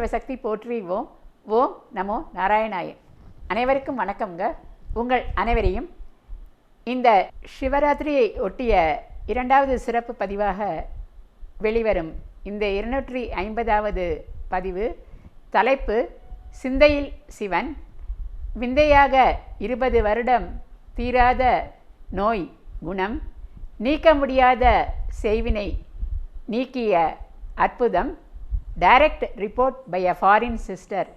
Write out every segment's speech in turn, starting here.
ஆதிமா சிவசக்தி போற்றி ஓம். ஓம் நமோ நாராயணாய. அனைவருக்கும் வணக்கம்ங்க. உங்கள் அனைவரையும் இந்த சிவராத்திரியை ஒட்டிய இரண்டாவது சிறப்பு பதிவாக வெளிவரும் இந்த இருநூற்றி ஐம்பதாவது பதிவு தலைப்பு சிந்தையில் சிவன் விந்தையாக இருபது வருடம் தீராத நோய் குணம் நீக்க முடியாத செய்வினை நீக்கிய அற்புதம் direct report by a foreign sister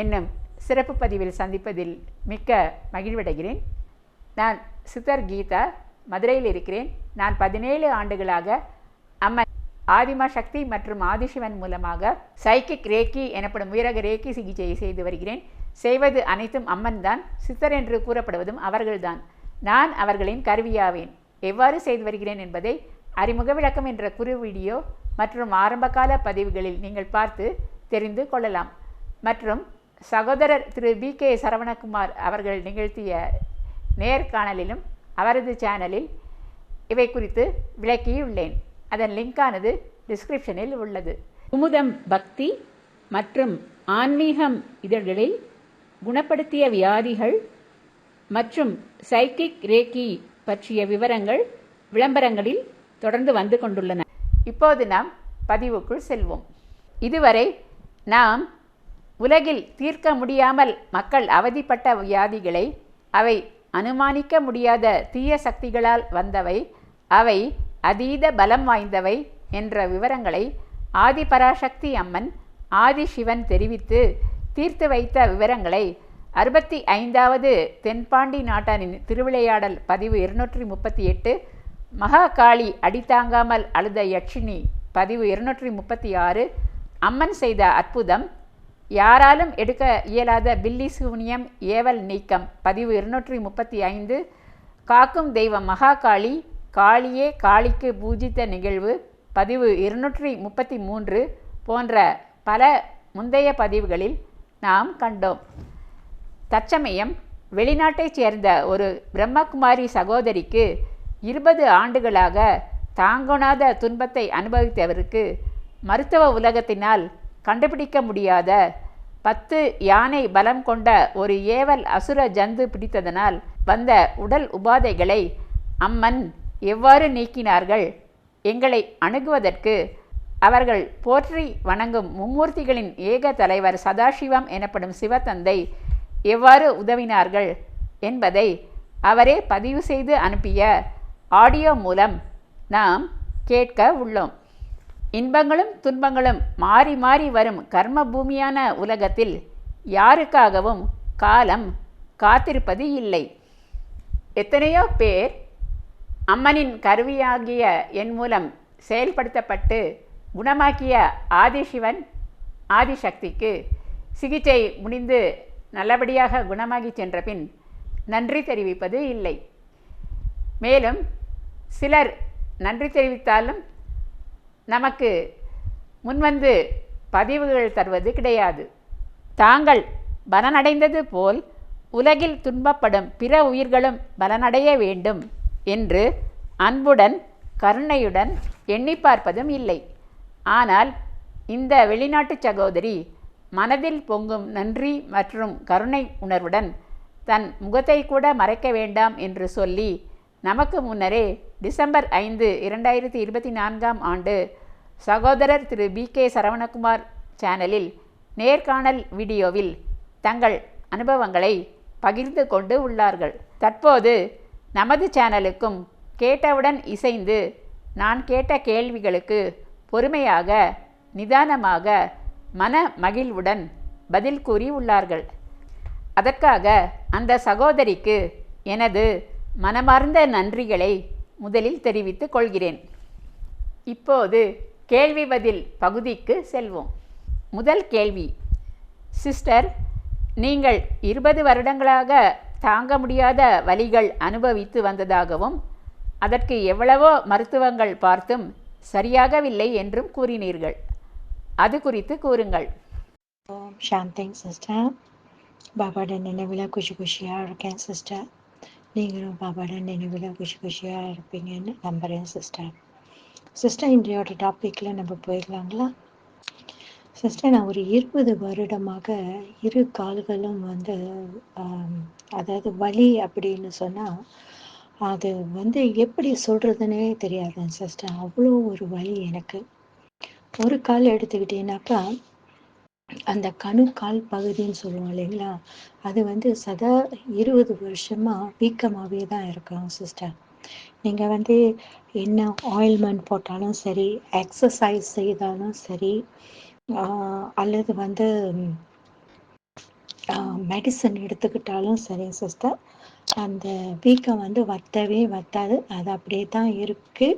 என்னும் சிறப்பு பதிவில் சந்திப்பதில் மிக்க மகிழ்வடைகிறேன். நான் சித்தர் கீதா மதுரையில் இருக்கிறேன். நான் பதினேழு ஆண்டுகளாக அம்மன் ஆதிமா சக்தி மற்றும் ஆதிசிவன் மூலமாக சைக்கிக் ரேக்கி எனப்படும் உயரக ரேக்கி சிகிச்சையை செய்து வருகிறேன். செய்வது அனைத்தும் அம்மன் தான் சித்தர் என்று கூறப்படுவதும் அவர்கள்தான். நான் அவர்களின் கருவியாவேன். எவ்வாறு செய்து வருகிறேன் என்பதை அறிமுக விளக்கம் என்ற குறு வீடியோ மற்றும் ஆரம்பகால பதிவுகளில் நீங்கள் பார்த்து தெரிந்து கொள்ளலாம். மற்றும் சகோதரர் திரு பி கே. சரவணகுமார் அவர்கள் நிகழ்த்திய நேர்காணலிலும் அவரது சேனலில் இவை குறித்து விளக்கியுள்ளேன். அதன் லிங்கானது டிஸ்கிரிப்ஷனில் உள்ளது. குமுதம் பக்தி மற்றும் ஆன்மீகம் இதழ்களில் குணப்படுத்திய வியாதிகள் மற்றும் சைக்கிக் ரேக்கி பற்றிய விவரங்கள் விளம்பரங்களில் தொடர்ந்து வந்து கொண்டுள்ளன. இப்போது நாம் பதிவுக்குள் செல்வோம். இதுவரை நாம் உலகில் தீர்க்க முடியாமல் மக்கள் அவதிப்பட்ட வியாதிகளை அவை அனுமானிக்க முடியாத தீய சக்திகளால் வந்தவை அவை அதீத பலம் வாய்ந்தவை என்ற விவரங்களை ஆதிபராசக்தி அம்மன் ஆதி சிவன் தெரிவித்து தீர்த்து வைத்த விவரங்களை அறுபத்தி ஐந்தாவது தென்பாண்டி நாட்டானின் திருவிளையாடல் பதிவு இருநூற்றி முப்பத்தி எட்டு மகாகாளி அடித்தாங்காமல் அழுத யட்சினி பதிவு இருநூற்றி முப்பத்தி ஆறு அம்மன் செய்த அற்புதம் யாராலும் எடுக்க இயலாத பில்லி சூனியம் ஏவல் நீக்கம் பதிவு இருநூற்றி முப்பத்தி ஐந்து காக்கும் தெய்வம் மகாகாளி காளியே காளிக்கு பூஜித்த நிகழ்வு பதிவு இருநூற்றி முப்பத்தி மூன்று போன்ற பல முந்தைய பதிவுகளில் நாம் கண்டோம். தற்சமயம் வெளிநாட்டைச் சேர்ந்த ஒரு பிரம்மகுமாரி சகோதரிக்கு இருபது ஆண்டுகளாக தாங்கொணாத துன்பத்தை அனுபவித்தவருக்கு மருத்துவ உலகத்தினால் கண்டுபிடிக்க முடியாத பத்து யானை பலம் கொண்ட ஒரு ஏவல் அசுர ஜந்து பிடித்ததனால் வந்த உடல் உபாதைகளை அம்மன் எவ்வாறு நீக்கினார்கள்? எங்களை அணுகுவதற்கு அவர்கள் போற்றி வணங்கும் மும்மூர்த்திகளின் ஏக தலைவர் சதாசிவம் எனப்படும் சிவத்தந்தை எவ்வாறு உதவினார்கள் என்பதை அவரே பதிவு செய்து அனுப்பிய ஆடியோ மூலம் நாம் கேட்க உள்ளோம். இன்பங்களும் துன்பங்களும் மாறி மாறி வரும் கர்ம பூமியான உலகத்தில் யாருக்காகவும் காலம் காத்திருப்பது இல்லை. எத்தனையோ பேர் அம்மனின் கருவியாகிய என் மூலம் செயல்படுத்தப்பட்டு குணமாக்கிய ஆதிசிவன் ஆதிசக்திக்கு சிகிச்சை முடிந்து நல்லபடியாக குணமாகி சென்ற பின் நன்றி தெரிவிப்பது இல்லை. மேலும் சிலர் நன்றி தெரிவித்தாலும் நமக்கு முன்வந்து பதிவுகள் தருவது கிடையாது. தாங்கள் பலனடைந்தது போல் உலகில் துன்பப்படும் பிற உயிர்களும் பலனடைய வேண்டும் என்று அன்புடன் கருணையுடன் எண்ணி பார்ப்பதும் இல்லை. ஆனால் இந்த வெளிநாட்டு சகோதரி மனதில் பொங்கும் நன்றி மற்றும் கருணை உணர்வுடன் தன் முகத்தை கூட மறைக்க வேண்டாம் என்று சொல்லி நமக்கு முன்னரே டிசம்பர் ஐந்து இரண்டாயிரத்தி இருபத்தி நான்காம் ஆண்டு சகோதரர் திரு பி கே சரவணகுமார் சேனலில் நேர்காணல் வீடியோவில் தங்கள் அனுபவங்களை பகிர்ந்து கொண்டு உள்ளார்கள். தற்போது நமது சேனலுக்கும் கேட்டவுடன் இசைந்து நான் கேட்ட கேள்விகளுக்கு பொறுமையாக நிதானமாக மன மகிழ்வுடன் பதில் கூறி உள்ளார்கள். அதற்காக அந்த சகோதரிக்கு எனது மனமார்ந்த நன்றிகளை முதலில் தெரிவித்துக் கொள்கிறேன். இப்போது கேள்வி பதில் பகுதிக்கு செல்வோம். முதல் கேள்வி. சிஸ்டர் நீங்கள் இருபது வருடங்களாக தாங்க முடியாத வலிகள் அனுபவித்து வந்ததாகவும் அதற்கு எவ்வளவோ மருத்துவங்கள் பார்த்தும் சரியாகவில்லை என்றும் கூறினீர்கள். அது குறித்து கூறுங்கள். ஓம் சாந்திங் சிஸ்டர். பாபாட நினைவில் குஷி குஷியாக இருக்கேன் சிஸ்டர். நீங்களும் பாபாவோட நினைவில் குஷி குஷியாக இருப்பீங்கன்னு நம்புகிறேன் சிஸ்டர் சிஸ்டர் இன்றையோட டாப்பிக்கில் நம்ம போயிடலாங்களா? சிஸ்டர் நான் ஒரு இருபது வருடமாக இரு கால்களும் வந்து அதாவது வலி அப்படின்னு சொன்னால் அது வந்து எப்படி சொல்கிறதுனே தெரியாது சிஸ்டர் அவ்வளோ ஒரு வலி எனக்கு. ஒரு கால் எடுத்துக்கிட்டீங்கன்னாக்கா அந்த கணுக்கால் பகுதின்னு சொல்லுவோம் இல்லைங்களா? அது வந்து சதா இருபது வருஷமா வீக்கமாகவே தான் இருக்கும் சிஸ்டர் நீங்கள் வந்து என்ன ஆயில்மெண்ட் போட்டாலும் சரி எக்ஸசைஸ் செய்தாலும் சரி ஆஹ் அல்லது வந்து மெடிசன் எடுத்துக்கிட்டாலும் சரி சிஸ்டர் அந்த வீக்கம் வந்து வத்தவே வத்தாது. அது அப்படியே தான் இருக்கு.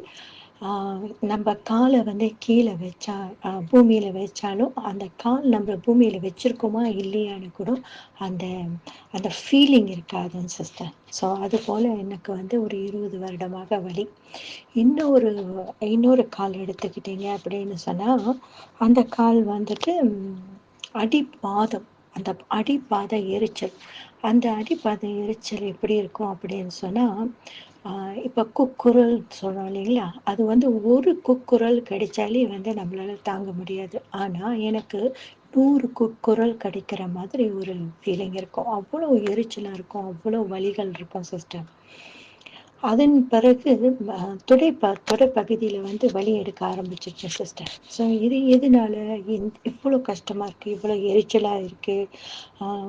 நம்ம காலை வந்து கீழே வச்சா பூமியில் பூமியில வச்சாலும் அந்த கால் நம்ம பூமியில வச்சிருக்கோமா இல்லையான்னு கூட அந்த அந்த ஃபீலிங் இருக்காதுன்னு சிஸ்டர் ஸோ அது போல எனக்கு வந்து ஒரு இருபது வருடமாக வலி. இன்னொரு இன்னொரு கால் எடுத்துக்கிட்டீங்க அப்படின்னு சொன்னா அந்த கால் வந்துட்டு அடிபாதம் அந்த அடிப்பாத எரிச்சல். அந்த அடிப்பாத எரிச்சல் எப்படி இருக்கும் அப்படின்னு சொன்னா இப்ப குக்குரல் சொல்றோம் இல்லைங்களா? அது வந்து ஒரு குக்குரல் கிடைச்சாலே வந்து நம்மளால தாங்க முடியாது. ஆனா எனக்கு நூறு குக்குரல் கிடைக்கிற மாதிரி ஒரு ஃபீலிங் இருக்கும். அவ்வளோ எரிச்சலா இருக்கும். அவ்வளோ வலிகள் இருக்கும் சிஸ்டர் அதன் பிறகு அஹ், தொடை ப தொடை வந்து வலி எடுக்க ஆரம்பிச்சிருச்சு சிஸ்டர் ஸோ இது எதனால இவ்வளோ கஷ்டமாக இருக்குது இவ்வளோ எரிச்சலாக இருக்குது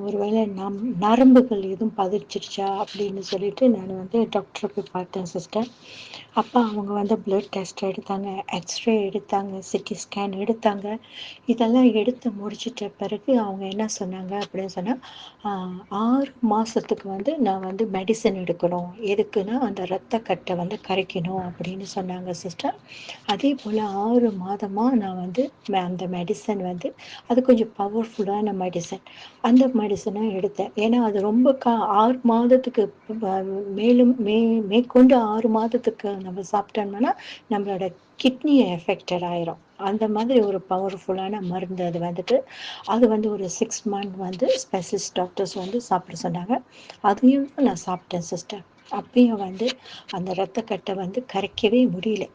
ஒருவேளை நம் நரம்புகள் எதுவும் பதிச்சிருச்சா அப்படின்னு சொல்லிட்டு நான் வந்து டாக்டரை போய் பார்த்தேன் சிஸ்டர் அப்போ அவங்க வந்து பிளட் டெஸ்ட் எடுத்தாங்க எக்ஸ்ரே எடுத்தாங்க சிட்டி ஸ்கேன் எடுத்தாங்க. இதெல்லாம் எடுத்து முடிச்சிட்ட பிறகு அவங்க என்ன சொன்னாங்க அப்படின்னு சொன்னால் ஆறு மாதத்துக்கு வந்து நான் வந்து மெடிசன் எடுக்கணும். எதுக்குன்னா அந்த ரத்த கட்டை வந்து கரைக்கணும் அப்படின்னு சொன்னாங்க சிஸ்டர் அதே போல் ஆறு மாதமாக நான் வந்து அந்த மெடிசன் வந்து அது கொஞ்சம் பவர்ஃபுல்லான மெடிசன் அந்த மெடிசனை எடுத்தேன். ஏன்னா அது ரொம்ப கா ஆறு மாதத்துக்கு மேலும் மே மேற்கொண்டு ஆறு மாதத்துக்கு நம்ம சாப்பிட்டோம்னா நம்மளோட கிட்னி எஃபெக்டட் ஆயிரும். அந்த மாதிரி ஒரு பவர்ஃபுல்லான மருந்து அது வந்துட்டு அது வந்து ஒரு சிக்ஸ் மந்த் வந்து ஸ்பெஷலிஸ்ட் டாக்டர்ஸ் வந்து சாப்பிட சொன்னாங்க. அதையும் நான் சாப்பிட்டேன் சிஸ்டர் அப்பயும் வந்து அந்த ரத்தக்கட்டை வந்து கரைக்கவே முடியல.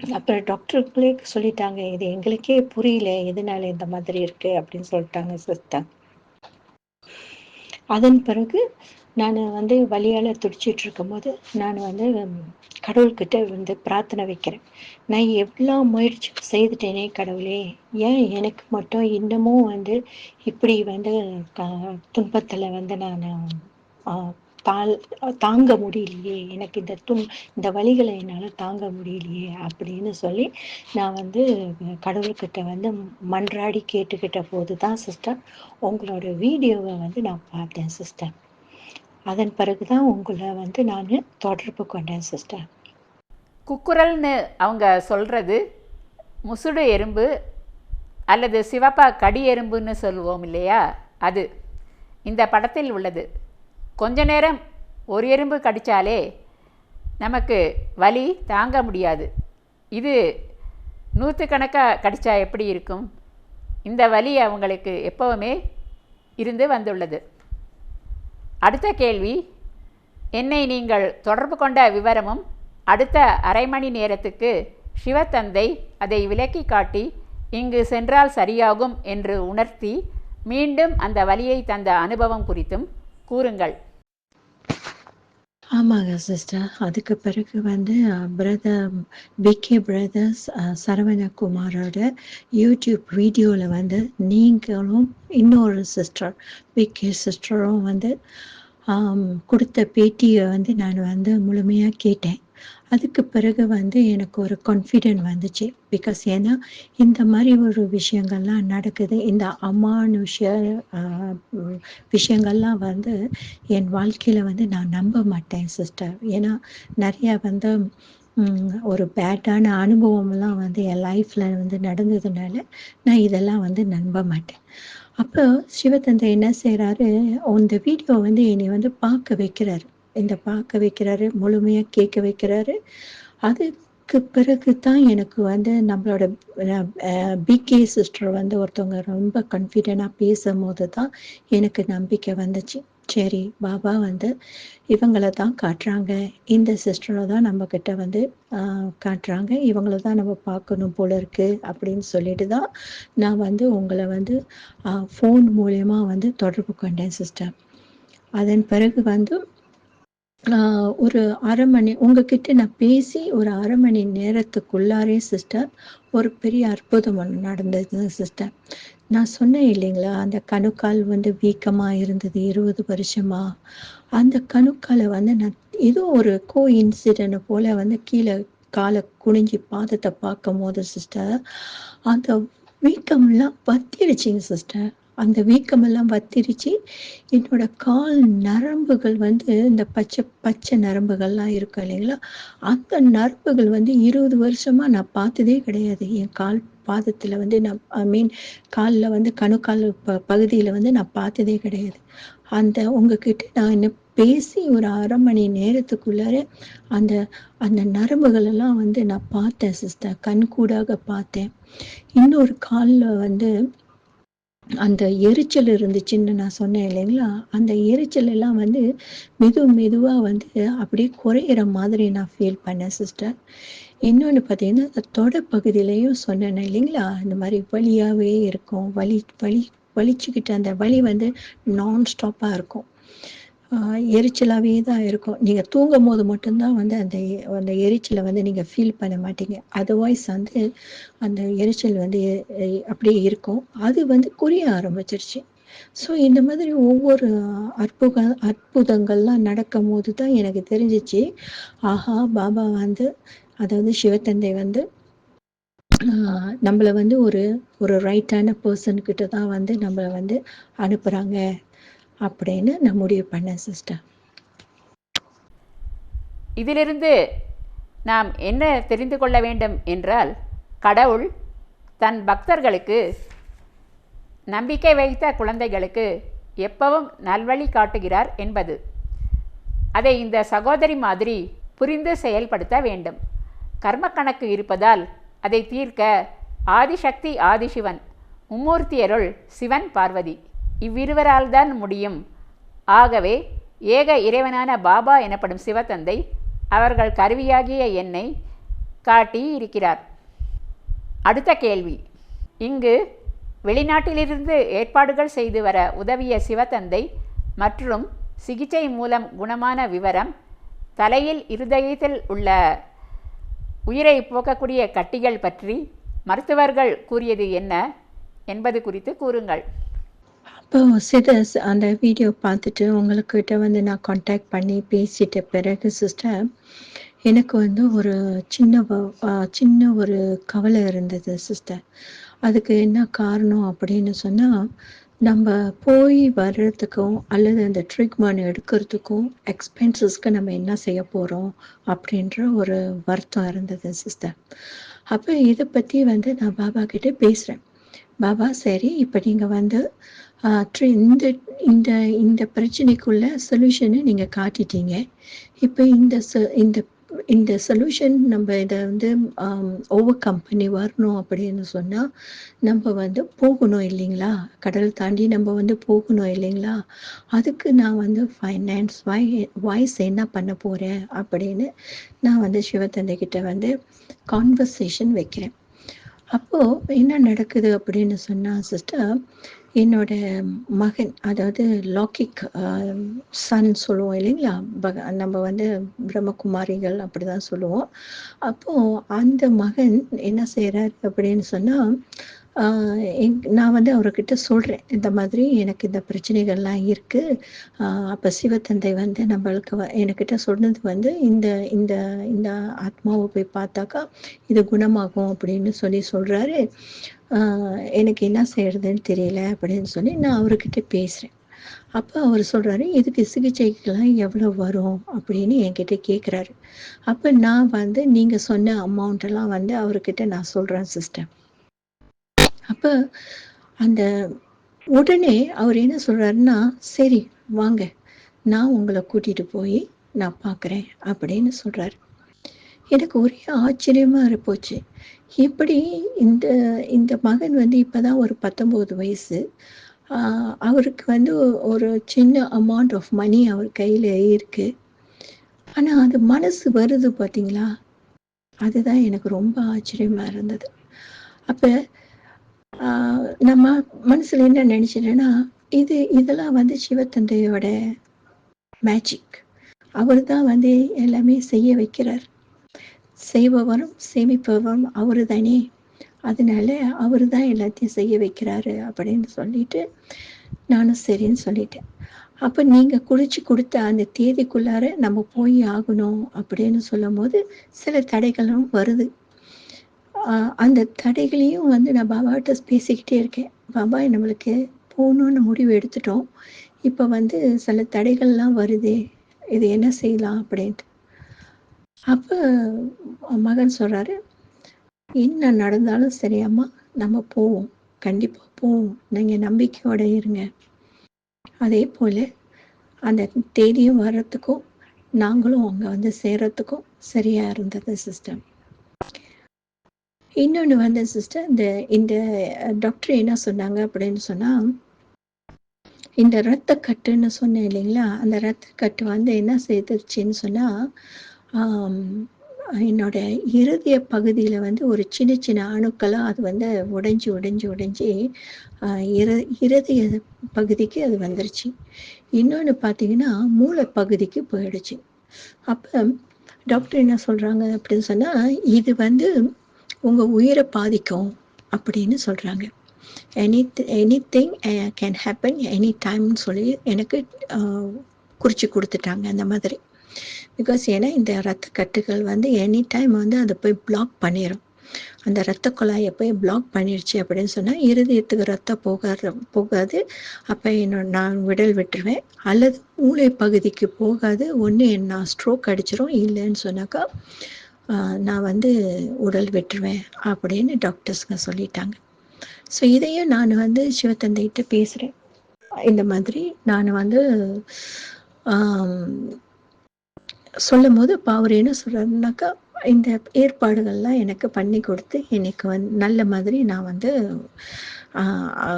அப்புறம் டாக்டர்களே சொல்லிட்டாங்க இது எங்களுக்கே புரியல எதனால இந்த மாதிரி இருக்கு? அப்படின்னு சொல்லிட்டாங்க சிஸ்டர். அதன் பிறகு நான் வந்து வழியால் துடிச்சிட்டு இருக்கும்போது நான் வந்து கடவுள்கிட்ட வந்து பிரார்த்தனை வைக்கிறேன். நான் எவ்வளோ முயற்சி செய்துட்டேனே கடவுளே ஏன் எனக்கு மட்டும் இன்னமும் வந்து இப்படி வந்து க- துன்பத்தில் வந்து நான் தாள் தாங்க முடியலையே எனக்கு இந்த துன் இந்த வழிகளை என்னால் தாங்க முடியலையே அப்படின்னு சொல்லி நான் வந்து கடவுள்கிட்ட வந்து மன்றாடி கேட்டுக்கிட்ட போது தான் சிஸ்டர் உங்களோட வீடியோவை வந்து நான் பார்த்தேன் சிஸ்டர் அதன் பிறகு தான் உங்களை வந்து நான் தொடர்பு கொண்டேன் சிஸ்டர் குக்குரல்னு அவங்க சொல்கிறது முசுடு எறும்பு அல்லது சிவப்பா கடி எறும்புன்னு சொல்லுவோம் இல்லையா? அது இந்த படத்தில் உள்ளது. கொஞ்ச நேரம் ஒரு எறும்பு கடித்தாலே நமக்கு வலி தாங்க முடியாது. இது நூற்றுக்கணக்காக கடித்தா எப்படி இருக்கும்? இந்த வலி அவங்களுக்கு எப்போவுமே இருந்து வந்துள்ளது. அடுத்த கேள்வி என்னை நீங்கள் தொடர்பு கொண்ட விவரமும் அடுத்த அரை மணி நேரத்துக்கு சிவத்தந்தை அதை விலக்கி காட்டி இங்கு சென்றால் சரியாகும் என்று உணர்த்தி மீண்டும் அந்த வலியை தந்த அனுபவம் குறித்தும் கூறுங்கள். ஆமாங்க சிஸ்டர் அதுக்கு பிறகு வந்து பிரதர் பிகே பிரதர்ஸ் சரவணகுமாரோட யூடியூப் வீடியோவில் வந்து நீங்களும் இன்னொரு சிஸ்டர் பிகே சிஸ்டரும் வந்து கொடுத்த பேட்டியை வந்து நான் வந்து முழுமையாக கேட்டேன். அதுக்கு பிறகு வந்து எனக்கு ஒரு கான்ஃபிடென்ட் வந்துச்சு. பிகாஸ் ஏன்னா இந்த மாதிரி ஒரு விஷயங்கள்லாம் நடக்குது. இந்த அமானுஷ ஆஹ், விஷயங்கள்லாம் வந்து என் வாழ்க்கையில் வந்து நான் நம்ப மாட்டேன் சிஸ்டர் ஏன்னா நிறைய வந்து உம், ஒரு பேட்டான அனுபவம்லாம் வந்து என் லைஃப்பில் வந்து நடந்ததுனால நான் இதெல்லாம் வந்து நம்ப மாட்டேன். அப்போ சிவத்தந்தை என்ன செய்கிறாரு அந்த வீடியோ வந்து என்னை வந்து பார்க்க வைக்கிறாரு. இந்த பார்க்க வைக்கிறாரு முழுமையாக கேட்க வைக்கிறாரு. அதுக்கு பிறகு தான் எனக்கு வந்து நம்மளோட பிகே சிஸ்டர் வந்து ஒருத்தவங்க ரொம்ப கான்ஃபிடென்ட்டாக பேசும்போது தான் எனக்கு நம்பிக்கை வந்துச்சு. சரி பாபா வந்து இவங்கள தான் காட்டுறாங்க. இந்த சிஸ்டரை தான் நம்மக்கிட்ட வந்து காட்டுறாங்க. இவங்கள தான் நம்ம பார்க்கணும் போல இருக்கு அப்படின்னு சொல்லிட்டு தான் நான் வந்து உங்களை வந்து ஃபோன் மூலயமா வந்து தொடர்பு கொண்டேன் சிஸ்டர் அதன் பிறகு வந்து ஒரு அரை மணி உங்ககிட்ட நான் பேசி ஒரு அரை மணி நேரத்துக்குள்ளாரே சிஸ்டர் ஒரு பெரிய அற்புதம் ஒன்று நடந்தது சிஸ்டர் நான் சொன்னேன் இல்லைங்களா அந்த கணுக்கால் வந்து வீக்கமாக இருந்தது இருபது வருஷமா. அந்த கணுக்காலை வந்து நான் ஏதோ ஒரு கோ இன்சிடென்ட் போல வந்து கீழே காலை குனிஞ்சி பாதத்தை பார்க்கும் போது சிஸ்டர் அந்த வீக்கம்லாம் பத்திடுச்சிங்க சிஸ்டர் அந்த வீக்கமெல்லாம் வத்திருச்சு. என்னோட கால் நரம்புகள் வந்து இந்த பச்சை பச்சை நரம்புகள்லாம் இருக்கும் இல்லைங்களா? அந்த நரம்புகள் வந்து இருபது வருஷமா நான் பார்த்ததே கிடையாது. என் கால் பாதத்தில் வந்து நான் ஐ மீன் காலில் வந்து கணுக்கால் ப பகுதியில் வந்து நான் பார்த்ததே கிடையாது. அந்த உங்ககிட்ட நான் என்ன பேசி ஒரு அரை மணி நேரத்துக்குள்ளார அந்த அந்த நரம்புகள் எல்லாம் வந்து நான் பார்த்தேன் சிஸ்டர் கண்கூடாக பார்த்தேன். இன்னொரு காலில் வந்து அந்த எரிச்சல் இருந்துச்சுன்னு நான் சொன்னேன் இல்லைங்களா? அந்த எரிச்சல் எல்லாம் வந்து மெது மெதுவாக வந்து அப்படியே குறையிற மாதிரி நான் ஃபீல் பண்ணேன் சிஸ்டர் இன்னொன்று பார்த்தீங்கன்னா அந்த தொட பகுதியிலையும் சொன்னேன் இல்லைங்களா? இந்த மாதிரி வழியாகவே இருக்கும். வலி வலி வலிச்சுக்கிட்டு அந்த வலி வந்து நான் ஸ்டாப்பாக இருக்கும். எரிச்சலாகவே தான் இருக்கும். நீங்கள் தூங்கும் போது மட்டும்தான் வந்து அந்த எ- அந்த எரிச்சலை வந்து நீங்கள் ஃபீல் பண்ண மாட்டீங்க. அதர்வைஸ் வந்து அந்த எரிச்சல் வந்து அப்படியே இருக்கும். அது வந்து குறைய ஆரம்பிச்சிருச்சு. ஸோ இந்த மாதிரி ஒவ்வொரு அற்புத அற்புதங்கள்லாம் நடக்கும் போது தான் எனக்கு தெரிஞ்சிச்சு. ஆஹா பாபா வந்து அதாவது சிவத்தந்தை வந்து நம்மளை வந்து ஒரு ஒரு ரைட்டான பர்சன் கிட்ட தான் வந்து நம்மளை வந்து அனுப்புகிறாங்க அப்படின்னு நான் முடிவு பண்ணேன் சிஸ்டர் இதிலிருந்து நாம் என்ன தெரிந்து கொள்ள வேண்டும் என்றால் கடவுள் தன் பக்தர்களுக்கு நம்பிக்கை வைத்த குழந்தைகளுக்கு எப்பவும் நல்வழி காட்டுகிறார் என்பது. அதை இந்த சகோதரி மாதிரி புரிந்து செயல்படுத்த வேண்டும். கர்ம கணக்கு இருப்பதால் அதை தீர்க்க ஆதிசக்தி ஆதிசிவன் மும்மூர்த்தியருள் சிவன் பார்வதி. இவ்விருவரால் தான் முடியும். ஆகவே ஏக இறைவனான பாபா எனப்படும் சிவத்தந்தை அவர்கள் கருவியாகிய என்னை காட்டி இருக்கிறார் அடுத்த கேள்வி. இங்கு வெளிநாட்டிலிருந்து ஏற்பாடுகள் செய்து வர உதவிய சிவத்தந்தை மற்றும் சிகிச்சை மூலம் குணமான விவரம் தலையில் இருதயத்தில் உள்ள உயிரை போக்கக்கூடிய கட்டிகள் பற்றி மருத்துவர்கள் கூறியது என்ன என்பது குறித்து கூறுங்கள். அப்போ சிதஸ் அந்த வீடியோ பார்த்துட்டு உங்களுக்கிட்ட வந்து நான் காண்டாக்ட் பண்ணி பேசிட்ட பிறகு சிஸ்டர் எனக்கு வந்து ஒரு சின்ன வ- சின்ன ஒரு கவலை இருந்தது சிஸ்டர் அதுக்கு என்ன காரணம் அப்படின்னு சொன்னால் நம்ம போய் வர்றதுக்கும் அல்லது அந்த ட்ரீட்மெண்ட் எடுக்கிறதுக்கும் எக்ஸ்பென்சஸ்க்கு நம்ம என்ன செய்ய போகிறோம் அப்படின்ற ஒரு வருத்தம் இருந்தது சிஸ்டர் அப்போ இதை பற்றி வந்து நான் பாபா கிட்டே பேசுகிறேன் பாபா சரி இப்போ நீங்கள் வந்து இந்த இந்த இந்த பிரச்சனைக்குள்ள சொல்யூஷனை நீங்கள் காட்டிட்டீங்க. இப்போ இந்த இந்த இந்த சொல்யூஷன் நம்ம இதை வந்து ஓவர் கம்பெனி வரணும் அப்படின்னு சொன்னால் நம்ம வந்து போகணும் இல்லைங்களா? கடல் தாண்டி நம்ம வந்து போகணும் இல்லைங்களா? அதுக்கு நான் வந்து ஃபைனான்ஸ் வாய் வாய்ஸ் என்ன பண்ண போகிறேன் அப்படின்னு நான் வந்து சிவத்தந்தை கிட்ட வந்து கான்வர்சேஷன் வைக்கிறேன். அப்போது என்ன நடக்குது அப்படின்னு சொன்னால் சிஸ்டர் என்னோட மகன் அதாவது லாக்கிக் சன் சொல்லுவோம் இல்லைங்களா? பக நம்ம வந்து பிரம்மகுமாரிகள் அப்படி தான் சொல்லுவோம். அப்போது அந்த மகன் என்ன செய்கிறார் அப்படின்னு சொன்னால் எங் நான் வந்து அவர்கிட்ட சொல்கிறேன் இந்த மாதிரி எனக்கு இந்த பிரச்சனைகள்லாம் இருக்குது அப்போ சிவத்தந்தை வந்து நம்மளுக்கு வ- என்கிட்ட சொன்னது வந்து இந்த இந்த இந்த ஆத்மாவை போய் பார்த்தாக்கா இது குணமாகும் அப்படின்னு சொல்லி சொல்கிறாரு எனக்கு என்ன செய்யறதுன்னு தெரியல அப்படின்னு சொல்லி நான் அவர்கிட்ட பேசுகிறேன் அப்போ அவர் சொல்கிறாரு இதுக்கு சிகிச்சைக்கெல்லாம் எவ்வளோ வரும்? அப்படின்னு என்கிட்ட கேட்குறாரு அப்போ நான் வந்து நீங்கள் சொன்ன அமௌண்ட்டெல்லாம் வந்து அவர்கிட்ட நான் சொல்கிறேன் சிஸ்டர் அப்போ அந்த உடனே அவர் என்ன சொல்கிறாருன்னா சரி வாங்க. நான் உங்களை கூட்டிகிட்டு போய் நான் பார்க்குறேன் அப்படின்னு சொல்கிறாரு எனக்கு ஒரே ஆச்சரியமாக போச்சு எப்படி இந்த இந்த மகன் வந்து இப்போ தான் ஒரு பத்தொம்போது வயசு. அவருக்கு வந்து ஒரு சின்ன அமௌண்ட் ஆஃப் மணி அவர் கையில் இருக்குது ஆனால் அது மனசு வருது பார்த்தீங்களா அதுதான் எனக்கு ரொம்ப ஆச்சரியமாக இருந்தது. அப்போ நம்ம மனசுல என்ன நினைச்சிட்டேன்னா இது இதெல்லாம் வந்து சிவத்தந்தையோட மேஜிக் அவர் தான் வந்து எல்லாமே செய்ய வைக்கிறார். செய்பவரும் சேமிப்பவரும் அவரு தானே அதனால அவரு தான் எல்லாத்தையும் செய்ய வைக்கிறாரு அப்படின்னு சொல்லிட்டு நானும் சரின்னு சொல்லிட்டேன். அப்போ நீங்கள் குடிச்சு கொடுத்த அந்த தேதிக்குள்ளார நம்ம போய் ஆகணும் அப்படின்னு சொல்லும் போது சில தடைகளும் வருது. அந்த தடைகளையும் வந்து நான் பாபாட்ட பேசிக்கிட்டே இருக்கேன். பாபா நம்மளுக்கு போகணுன்னு முடிவு எடுத்துட்டோம். இப்போ வந்து சில தடைகள்லாம் வருதே இது என்ன செய்யலாம் அப்படின்ட்டு. அப்போ மகன் சொல்கிறாரு என்ன நடந்தாலும் சரி அம்மா நம்ம போவோம். கண்டிப்பாக போவோம். நீங்கள் நம்பிக்கையோட இருங்க. அதே போல் அந்த தேதியும் வர்றதுக்கும் நாங்களும் அங்கே வந்து சேர்கிறதுக்கும் சரியாக இருந்தது சிஸ்டம் இன்னொன்று வந்து சிஸ்டர் இந்த இந்த டாக்டர் என்ன சொன்னாங்க அப்படின்னு சொன்னால் இந்த ரத்த கட்டுன்னு சொன்னேன் இல்லைங்களா? அந்த ரத்த கட்டு வந்து என்ன செய்துச்சுன்னு சொன்னால் என்னோட இறுதிய பகுதியில் வந்து ஒரு சின்ன சின்ன அணுக்களாக அது வந்து உடைஞ்சி உடைஞ்சி உடைஞ்சி இற இறுதிய பகுதிக்கு அது வந்துருச்சு. இன்னொன்று பார்த்தீங்கன்னா மூளை பகுதிக்கு போயிடுச்சு. அப்போ டாக்டர் என்ன சொல்கிறாங்க அப்படின்னு சொன்னால் இது வந்து உங்கள் உயிரை பாதிக்கும் அப்படின்னு சொல்கிறாங்க any anything can happen any டைம்னு சொல்லி எனக்கு uh, குறித்து கொடுத்துட்டாங்க அந்த மாதிரி. பிகாஸ் ஏன்னா இந்த ரத்த கட்டுகள் வந்து எனி டைம் வந்து அதை போய் பிளாக் பண்ணிடும் அந்த ரத்த குழாயை போய் பிளாக் பண்ணிடுச்சு அப்படின்னு சொன்னால் இருதயத்துக்கு ரத்தம் போகாத போகாது. அப்போ என்னோட நான் விடல் விட்டுருவேன். அல்லது மூளை பகுதிக்கு போகாது. ஒன்று நான் ஸ்ட்ரோக் அடிச்சிடும் இல்லைன்னு சொன்னாக்கா நான் வந்து உடல் விட்டுருவேன் அப்படின்னு டாக்டர்ஸுங்க சொல்லிட்டாங்க. ஸோ இதையும் நான் வந்து சிவத்தந்தைகிட்ட பேசுகிறேன் இந்த மாதிரி நான் வந்து சொல்லும் போது இப்போ அவர் என்ன சொல்கிறாருனாக்கா இந்த ஏற்பாடுகள்லாம் எனக்கு பண்ணி கொடுத்து எனக்கு வந்து நல்ல மாதிரி நான் வந்து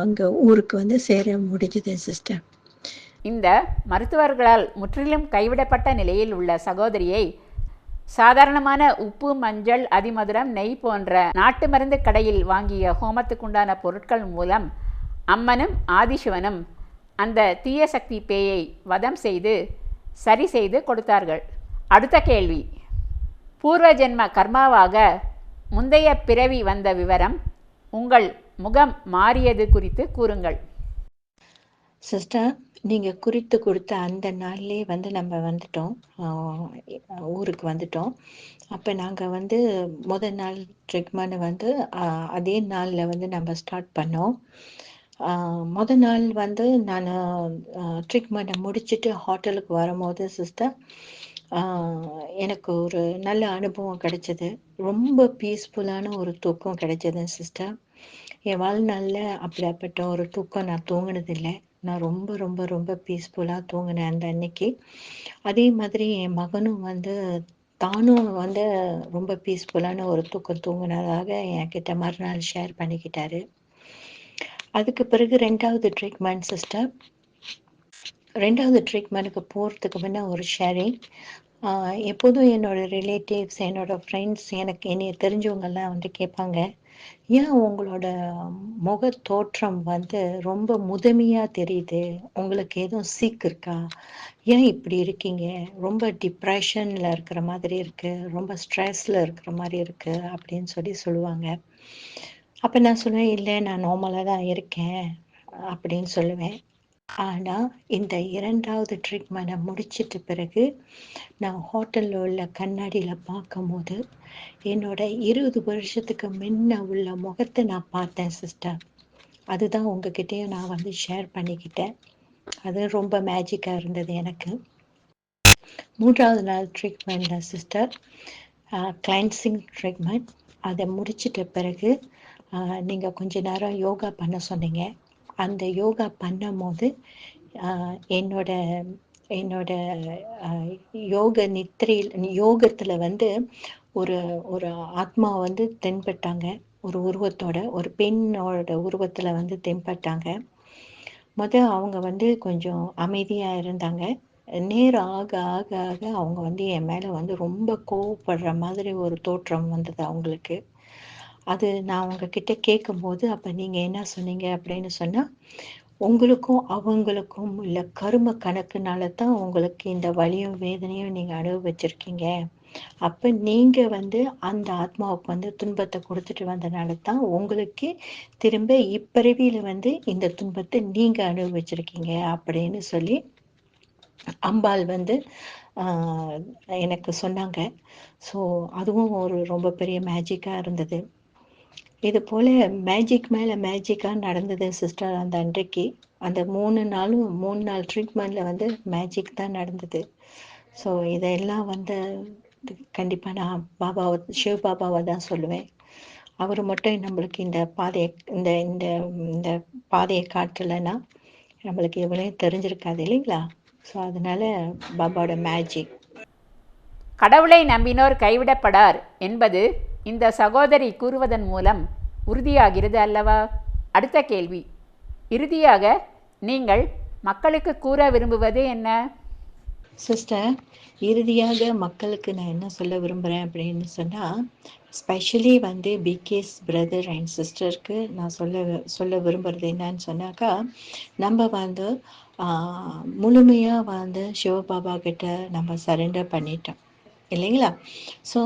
அங்கே ஊருக்கு வந்து சேர முடிஞ்சுது சிஸ்டர். இந்த மருத்துவர்களால் முற்றிலும் கைவிடப்பட்ட நிலையில் உள்ள சகோதரியை சாதாரணமான உப்பு மஞ்சள் அதிமதுரம் நெய் போன்ற நாட்டு மருந்து கடையில் வாங்கிய ஹோமத்துக்குண்டான பொருட்கள் மூலம் அம்மனும் ஆதிசிவனும் அந்த தீய சக்தி பேயை வதம் செய்து சரி செய்து கொடுத்தார்கள். அடுத்த கேள்வி. பூர்வ ஜென்ம கர்மாவாக முந்தைய பிறவி வந்த விவரம் உங்கள் முகம் மாறியது குறித்து கூறுங்கள். சிஸ்டர் நீங்கள் குறித்து கொடுத்த அந்த நாள்லேயே வந்து நம்ம வந்துட்டோம். ஊருக்கு வந்துட்டோம். அப்போ நாங்கள் வந்து முதல் நாள் ட்ரீட்மெண்ட் வந்து அதே நாளில் வந்து நம்ம ஸ்டார்ட் பண்ணோம். முத நாள் வந்து நான் ட்ரீட்மெண்ட்டை முடிச்சுட்டு ஹோட்டலுக்கு வரும்போது சிஸ்டர் எனக்கு ஒரு நல்ல அனுபவம் கிடைச்சது. ரொம்ப பீஸ்ஃபுல்லான ஒரு தூக்கம் கிடைச்சது சிஸ்டர். என் வாழ்நாளில் அப்படிப்பட்ட ஒரு தூக்கம் நான் தூங்கினதில்லை. நான் ரொம்ப ரொம்ப ரொம்ப பீஸ்ஃபுல்லாக தூங்கினேன் அந்த அன்னைக்கு. அதே மாதிரி என் மகனும் வந்து தானும் வந்து ரொம்ப பீஸ்ஃபுல்லான ஒரு தூக்கம் தூங்கினதாக என்கிட்ட மறுநாள் ஷேர் பண்ணிக்கிட்டாரு. அதுக்கு பிறகு ரெண்டாவது ட்ரீட்மெண்ட் சிஸ்டர் ரெண்டாவது ட்ரீட்மெண்ட்டுக்கு போகிறதுக்கு முன்னே ஒரு ஷேரிங் எப்போதும் என்னோட ரிலேட்டிவ்ஸ் என்னோட ஃப்ரெண்ட்ஸ் எனக்கு என்னைய தெரிஞ்சவங்கெல்லாம் வந்து கேட்பாங்க. ஏன் உங்களோட முக தோற்றம் வந்து ரொம்ப முதுமையாக தெரியுது? உங்களுக்கு எதுவும் சீக் இருக்கா? ஏன் இப்படி இருக்கீங்க? ரொம்ப டிப்ரெஷனில் இருக்கிற மாதிரி இருக்குது ரொம்ப ஸ்ட்ரெஸ்ஸில் இருக்கிற மாதிரி இருக்குது அப்படின்னு சொல்லி சொல்லுவாங்க. அப்போ நான் சொல்லுவேன் இல்லை நான் நார்மலாக தான் இருக்கேன் அப்படின்னு சொல்லுவேன். ஆனால் இந்த இரண்டாவது ட்ரீட்மெண்ட்டை முடிச்சிட்ட பிறகு நான் ஹோட்டலில் உள்ள கண்ணாடியில் பார்க்கும்போது என்னோட இருபது வருஷத்துக்கு முன்ன உள்ள முகத்தை நான் பார்த்தேன் சிஸ்டர் அதுதான் உங்ககிட்டயும் நான் வந்து ஷேர் பண்ணிக்கிட்டேன். அது ரொம்ப மேஜிக்காக இருந்தது எனக்கு. மூன்றாவது நாள் ட்ரீட்மெண்ட்டில் சிஸ்டர் கிளைன்சிங் ட்ரீட்மெண்ட் அதை முடிச்சிட்ட பிறகு நீங்கள் கொஞ்ச நேரம் யோகா பண்ண சொன்னீங்க. அந்த யோகா பண்ணும்போது என்னோட என்னோட யோக நித்திரையில் யோகத்தில் வந்து ஒரு ஒரு ஆத்மா வந்து தென்பட்டாங்க. ஒரு உருவத்தோட ஒரு பெண்ணோட உருவத்தில் வந்து தென்பட்டாங்க. முத அவங்க வந்து கொஞ்சம் அமைதியா இருந்தாங்க. நேரம் ஆக ஆக ஆக அவங்க வந்து என் மேல வந்து ரொம்ப கோவப்படுற மாதிரி ஒரு தோற்றம் வந்தது அவங்களுக்கு. அது நான் உங்ககிட்ட கேட்கும்போது அப்ப நீங்க என்ன சொன்னீங்க அப்படின்னு சொன்னா உங்களுக்கும் அவங்களுக்கும் உள்ள கரும கணக்குனால தான் உங்களுக்கு இந்த வலியும் வேதனையும் நீங்க அனுபவிச்சிருக்கீங்க. அப்ப நீங்க வந்து அந்த ஆத்மாவுக்கு வந்து துன்பத்தை கொடுத்துட்டு வந்தனால தான் உங்களுக்கு திரும்ப இப்பிறவியில வந்து இந்த துன்பத்தை நீங்க அனுபவிச்சிருக்கீங்க அப்படின்னு சொல்லி அம்பாள் வந்து எனக்கு சொன்னாங்க. ஸோ அதுவும் ஒரு ரொம்ப பெரிய மேஜிக்காக இருந்தது. இது போல மேஜிக் மேலே மேஜிக்காக நடந்தது சிஸ்டர் அந்த அன்றைக்கு. அந்த மூணு நாளும் மூணு நாள் ட்ரீட்மெண்ட்டில் வந்து மேஜிக் தான் நடந்தது. ஸோ இதெல்லாம் வந்து கண்டிப்பாக நான் பாபாவை சிவ பாபாவை தான் சொல்லுவேன். அவர் மட்டும் நம்மளுக்கு இந்த பாதையை இந்த இந்த இந்த பாதையை காட்டலைன்னா நம்மளுக்கு எவ்வளோ தெரிஞ்சிருக்காது இல்லைங்களா? ஸோ அதனால பாபாவோட மேஜிக் கடவுளை நம்பினோர் கைவிடப்படார் என்பது இந்த சகோதரி கூறுவதன் மூலம் உறுதியாகிறது அல்லவா? அடுத்த கேள்வி. இறுதியாக நீங்கள் மக்களுக்கு கூற விரும்புவது என்ன? சிஸ்டர் இறுதியாக மக்களுக்கு நான் என்ன சொல்ல விரும்புகிறேன் அப்படின்னு சொன்னால் ஸ்பெஷலி வந்து பிகேஸ் பிரதர் அண்ட் சிஸ்டருக்கு நான் சொல்ல சொல்ல விரும்புகிறது என்னன்னு சொன்னாக்கா நம்ம வந்து முழுமையாக வந்து சிவபாபா கிட்ட நம்ம சரண்டர் பண்ணிட்டோம். இல்லைங்களா? ஸோ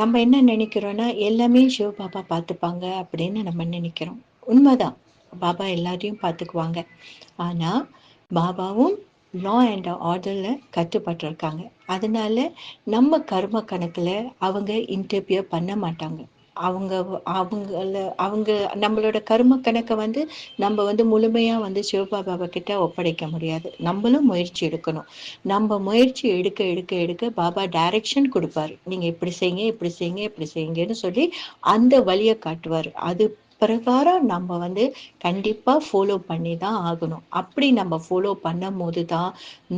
நம்ம என்ன நினைக்கிறோன்னா எல்லாமே சிவபாபா பார்த்துப்பாங்க அப்படின்னு நம்ம நினைக்கிறோம். உண்மைதான். பாபா எல்லாரையும் பார்த்துக்குவாங்க ஆனால் பாபாவும் லா அண்ட் ஆர்டரில் கட்டுப்பட்டிருக்காங்க. அதனால நம்ம கர்ம கணக்கில் அவங்க இன்டர்வியூ பண்ண மாட்டாங்க. அவங்க அவங்கள அவங்க நம்மளோட கர்ம கணக்கை வந்து நம்ம வந்து முழுமையாக வந்து சிவபாபாபா கிட்ட ஒப்படைக்க முடியாது. நம்மளும் முயற்சி எடுக்கணும். நம்ம முயற்சி எடுக்க எடுக்க எடுக்க பாபா டைரக்ஷன் கொடுப்பாரு. நீங்கள் இப்படி செய்யுங்க இப்படி செய்யுங்க இப்படி செய்யுங்கன்னு சொல்லி அந்த வழியை காட்டுவார். அது பிரகாரம் நம்ம வந்து கண்டிப்பா ஃபாலோ பண்ணி தான் ஆகணும். அப்படி நம்ம ஃபாலோ பண்ணும் போது தான்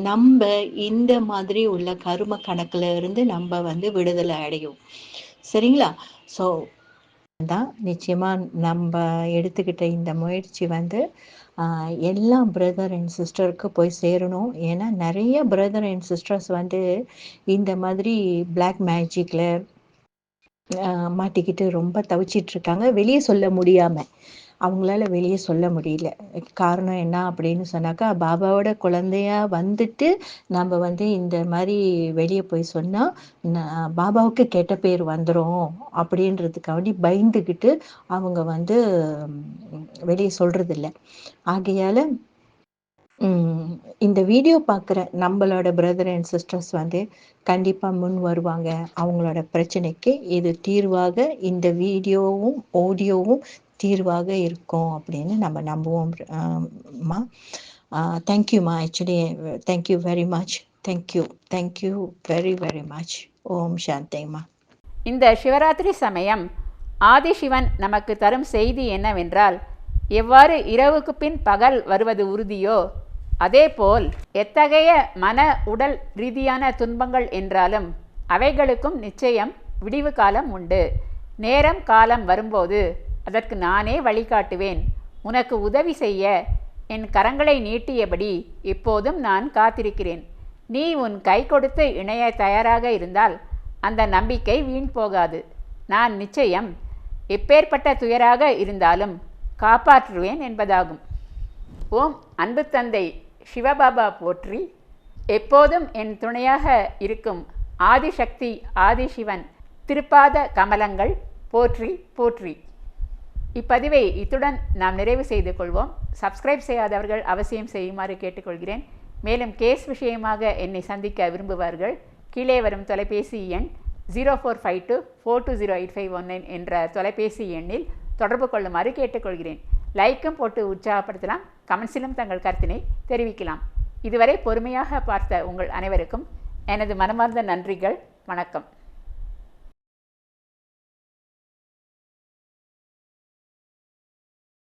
நம்ம இந்த மாதிரி உள்ள கரும கணக்குல இருந்து நம்ம வந்து விடுதலை அடையும். சரிங்களா? ஸோ தான் நிச்சயமாக நம்ம எடுத்துக்கிட்ட இந்த முயற்சி வந்து எல்லா பிரதர் அண்ட் சிஸ்டருக்கு போய் சேரணும். ஏன்னா நிறைய பிரதர் அண்ட் சிஸ்டர்ஸ் வந்து இந்த மாதிரி பிளாக் மேஜிக்கில் மாட்டிக்கிட்டு ரொம்ப தவிச்சிட்டு இருக்காங்க. வெளியே சொல்ல முடியாமல் அவங்களால வெளியே சொல்ல முடியல. காரணம் என்ன அப்படின்னு சொன்னாக்கா பாபாவோட குழந்தையா வந்துட்டு நம்ம வந்து இந்த மாதிரி வெளியே போய் சொன்னா பாபாவுக்கு கெட்ட பேர் வந்துரும் அப்படின்றதுக்காண்டி பயந்துக்கிட்டு அவங்க வந்து வெளியே சொல்றதில்ல. ஆகையால இந்த வீடியோ பார்க்குற நம்மளோட பிரதர் அண்ட் சிஸ்டர்ஸ் வந்து கண்டிப்பா முன் வருவாங்க. அவங்களோட பிரச்சனைக்கு இது தீர்வாக இந்த வீடியோவும் ஆடியோவும் தீர்வாக இருக்கும் அப்படின்னு நம்ம நம்புவோம். மா. தேங்க்யூம்மா actually thank you very much thank you thank you very very much ஓம் சாந்திம்மா இந்த சிவராத்திரி சமயம் ஆதிசிவன் நமக்கு தரும் செய்தி என்னவென்றால் எவ்வாறு இரவுக்கு பின் பகல் வருவது உறுதியோ அதேபோல் எத்தகைய மன உடல் ரீதியான துன்பங்கள் என்றாலும் அவைகளுக்கும் நிச்சயம் விடிவு காலம் உண்டு. நேரம் காலம் வரும்போது அதற்கு நானே வழிகாட்டுவேன். உனக்கு உதவி செய்ய என் கரங்களை நீட்டியபடி இப்போதும் நான் காத்திருக்கிறேன். நீ உன் கை கொடுத்து இணைய தயாராக இருந்தால் அந்த நம்பிக்கை வீண் போகாது. நான் நிச்சயம் எப்பேற்பட்ட துயராக இருந்தாலும் காப்பாற்றுவேன் என்பதாகும். ஓம் அன்பு தந்தை சிவபாபா போற்றி. எப்போதும் என் துணையாக இருக்கும் ஆதிசக்தி ஆதிசிவன் திருப்பாத கமலங்கள் போற்றி போற்றி. இப்பதிவை இத்துடன் நாம் நிறைவு செய்து கொள்வோம். சப்ஸ்கிரைப் செய்யாதவர்கள் அவசியம் செய்யுமாறு கேட்டுக்கொள்கிறேன். மேலும் கேஸ் விஷயமாக என்னை சந்திக்க விரும்புவார்கள். கீழே வரும் தொலைபேசி எண் zero four five two four two zero eight five one nine என்ற தொலைபேசி எண்ணில் தொடர்பு கொள்ளுமாறு கேட்டுக்கொள்கிறேன். லைக்கும் போட்டு உற்சாகப்படுத்தலாம். கமெண்ட்ஸிலும் தங்கள் கருத்தினை தெரிவிக்கலாம். இதுவரை பொறுமையாக பார்த்த உங்கள் அனைவருக்கும் எனது மனமார்ந்த நன்றிகள். வணக்கம்.